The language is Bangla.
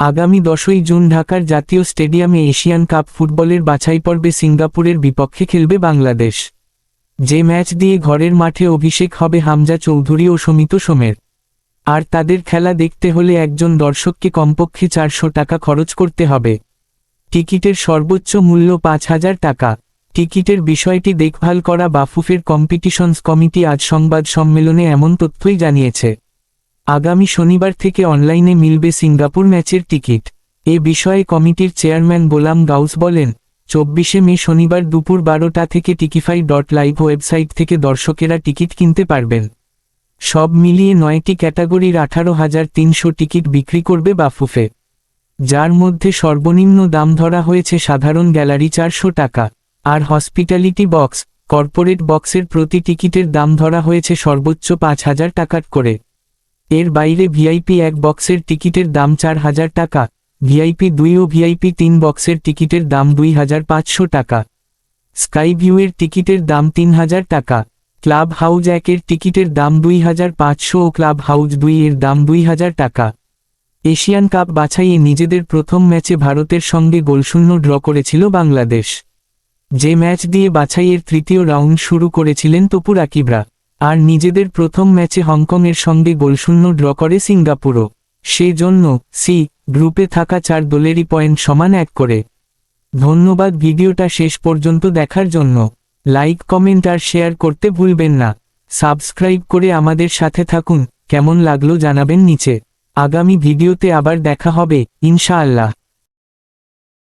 আগামী দশই জুন ঢাকার জাতীয় স্টেডিয়ামে এশিয়ান কাপ ফুটবলের বাছাই পর্বে সিঙ্গাপুরের বিপক্ষে খেলবে বাংলাদেশ। যে ম্যাচ দিয়ে ঘরের মাঠে অভিষেক হবে হামজা চৌধুরী ও সমিত সোমের। আর তাদের খেলা দেখতে হলে একজন দর্শককে কমপক্ষে চারশো টাকা খরচ করতে হবে। টিকিটের সর্বোচ্চ মূল্য পাঁচ হাজার টাকা। টিকিটের বিষয়টি দেখভাল করা বাফুফের কম্পিটিশনস কমিটি আজ সংবাদ সম্মেলনে এমন তথ্যই জানিয়েছে। আগামী শনিবার থেকে অনলাইনে মিলবে সিঙ্গাপুর ম্যাচের টিকিট। এ বিষয়ে কমিটির চেয়ারম্যান গোলাম গাউস বলেন, চব্বিশে মে শনিবার দুপুর বারোটা থেকে টিকিফাই ডট লাইভ ওয়েবসাইট থেকে দর্শকেরা টিকিট কিনতে পারবেন। সব মিলিয়ে নয়টি ক্যাটাগরির আঠারো হাজার তিনশো টিকিট বিক্রি করবে বাফুফে। যার মধ্যে সর্বনিম্ন দাম ধরা হয়েছে সাধারণ গ্যালারি চারশো টাকা, আর হসপিটালিটি বক্স, কর্পোরেট বক্সের প্রতি টিকিটের দাম ধরা হয়েছে সর্বোচ্চ পাঁচ হাজার টাকার করে। এর বাইরে ভিআইপি এক বক্সের টিকিটের দাম চার হাজার টাকা, ভিআইপি দুই ও ভিআইপি তিন বক্সের টিকিটের দাম দুই হাজার পাঁচশো টাকা। স্কাই ভিউয়ের টিকিটের দাম তিন হাজার টাকা ক্লাব হাউজ একের টিকিটের দাম দুই হাজার পাঁচশো ও ক্লাব হাউজ দুই এর দাম দুই হাজার টাকা। এশিয়ান কাপ বাছাইয়ে নিজেদের প্রথম ম্যাচে ভারতের সঙ্গে গোলশূন্য ড্র করেছিল বাংলাদেশ। যে ম্যাচ দিয়ে বাছাইয়ের তৃতীয় রাউন্ড শুরু করেছিলেন তপুর আকিবরা। আর নিজেদের প্রথম ম্যাচে হংকংয়ের সঙ্গে গোলশূন্য ড্র করে সিঙ্গাপুরও। সেজন্য সি গ্রুপে থাকা চার দলেরই পয়েন্ট সমান এক করে। ধন্যবাদ ভিডিওটা শেষ পর্যন্ত দেখার জন্য। লাইক, কমেন্ট আর শেয়ার করতে ভুলবেন না। সাবস্ক্রাইব করে আমাদের সাথে থাকুন। কেমন লাগল জানাবেন নিচে। আগামী ভিডিওতে আবার দেখা হবে, ইনশাআল্লাহ।